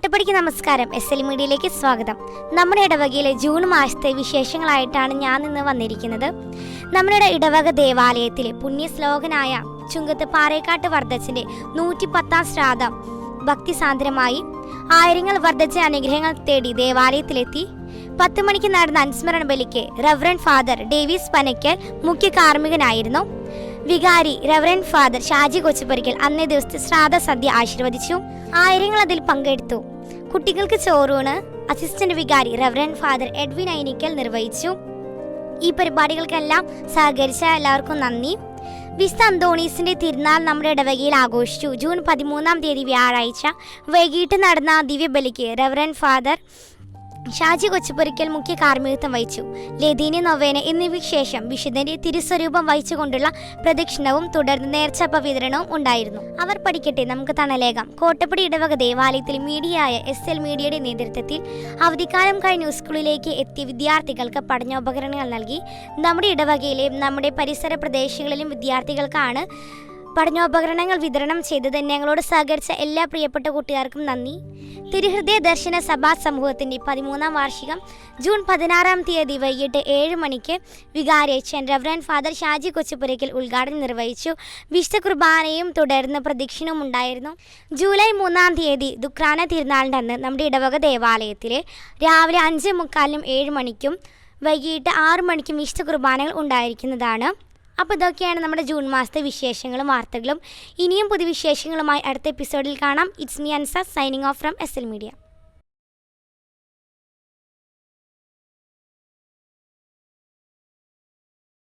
എല്ലാവർക്കും നമസ്കാരം. S L മീഡിയയിലേക്ക് സ്വാഗതം. നമ്മുടെ ഇടവകയിലെ ജൂൺ മാസത്തെ വിശേഷങ്ങളായിട്ടാണ് ഞാൻ ഇന്ന് വന്നിരിക്കുന്നത്. നമ്മുടെ ഇടവക ദേവാലയത്തിലെ പുണ്യശ്ലോകനായ ചുങ്കത്ത് പാറേക്കാട്ട് വർദ്ധച്ചിന്റെ നൂറ്റി പത്താം ശ്രാദ്ധം ഭക്തിസാന്ദ്രമായി ആയിരങ്ങൾ വർദ്ധച്ച അനുഗ്രഹങ്ങൾ തേടി ദേവാലയത്തിലെത്തി. പത്ത് മണിക്ക് നടന്ന അനുസ്മരണ ബലിക്ക് റവറൻ ഫാദർ ഡേവിസ് പനയ്ക്കൽ മുഖ്യ കാർമ്മികനായിരുന്നു. വികാരി റവറൻ ഫാദർ ഷാജി കൊച്ചുപരിക്കൽ അന്നേ ദിവസത്തെ ശ്രാദ്ധ സദ്യ ആശീർവദിച്ചു. ആയിരങ്ങൾ അതിൽ പങ്കെടുത്തു. കുട്ടികൾക്ക് ചോറൂണ് അസിസ്റ്റന്റ് വികാരി റവറൻ ഫാദർ എഡ്വിൻ ഐനിക്കൽ നിർവഹിച്ചു. ഈ പരിപാടികൾക്കെല്ലാം സഹകരിച്ച എല്ലാവർക്കും നന്ദി. വിസ്ത അന്തോണീസിന്റെ തിരുനാൾ നമ്മുടെ ഇടവകയിൽ ആഘോഷിച്ചു. ജൂൺ പതിമൂന്നാം തീയതി വ്യാഴാഴ്ച വൈകിട്ട് നടന്ന ദിവ്യബലിക്ക് റവറൻ ഫാദർ ഷാജി കൊച്ചുപൊരിക്കൽ മുഖ്യ കാർമ്മികത്വം വഹിച്ചു. ലതീനി നൊവേന എന്നിവയ്ക്ക് ശേഷം വിശുദ്ധന്റെ തിരുസ്വരൂപം വഹിച്ചുകൊണ്ടുള്ള പ്രദക്ഷിണവും തുടർന്ന് നേർച്ചപ്പ വിതരണവും ഉണ്ടായിരുന്നു. അവർ പഠിക്കട്ടെ നമുക്ക് തണലേകാം. കോട്ടപ്പടി ഇടവക ദേവാലയത്തിൽ മീഡിയയായ എസ് എൽ മീഡിയയുടെ നേതൃത്വത്തിൽ അവധിക്കാലം കഴിഞ്ഞ് സ്കൂളിലേക്ക് എത്തിയ വിദ്യാർത്ഥികൾക്ക് പഠനോപകരണങ്ങൾ നൽകി. നമ്മുടെ ഇടവകയിലെയും നമ്മുടെ പരിസര പ്രദേശങ്ങളിലും വിദ്യാർത്ഥികൾക്കാണ് പഠനോപകരണങ്ങൾ വിതരണം ചെയ്തത് ഞങ്ങളോട് സഹകരിച്ച എല്ലാ പ്രിയപ്പെട്ട കൂട്ടുകാർക്കും നന്ദി. തിരുഹൃദയ ദർശന സഭാ സമൂഹത്തിന്റെ പതിമൂന്നാം വാർഷികം ജൂൺ പതിനാറാം തീയതി വൈകിട്ട് ഏഴ് മണിക്ക് വികാരിയച്ഛൻ റവറൻ ഫാദർ ഷാജി കൊച്ചുപുരയ്ക്കൽ ഉദ്ഘാടനം നിർവഹിച്ചു. വിശുദ്ധ കുർബാനയും തുടർന്ന് പ്രദക്ഷിണവും ഉണ്ടായിരുന്നു. ജൂലൈ മൂന്നാം തീയതി ദുക്രാന തിരുനാളിന്റെ അന്ന് നമ്മുടെ ഇടവക ദേവാലയത്തിൽ രാവിലെ അഞ്ച് മുക്കാലിനും ഏഴ് മണിക്കും വൈകിട്ട് ആറ് മണിക്കും വിശുദ്ധ കുർബാനകൾ ഉണ്ടായിരിക്കുന്നതാണ്. അപ്പോൾ ഇതൊക്കെയാണ് നമ്മുടെ ജൂൺ മാസത്തെ വിശേഷങ്ങളും വാർത്തകളും. ഇനിയും പുതിയ വിശേഷങ്ങളുമായി അടുത്ത എപ്പിസോഡിൽ കാണാം. It's me Ansa signing off from S L media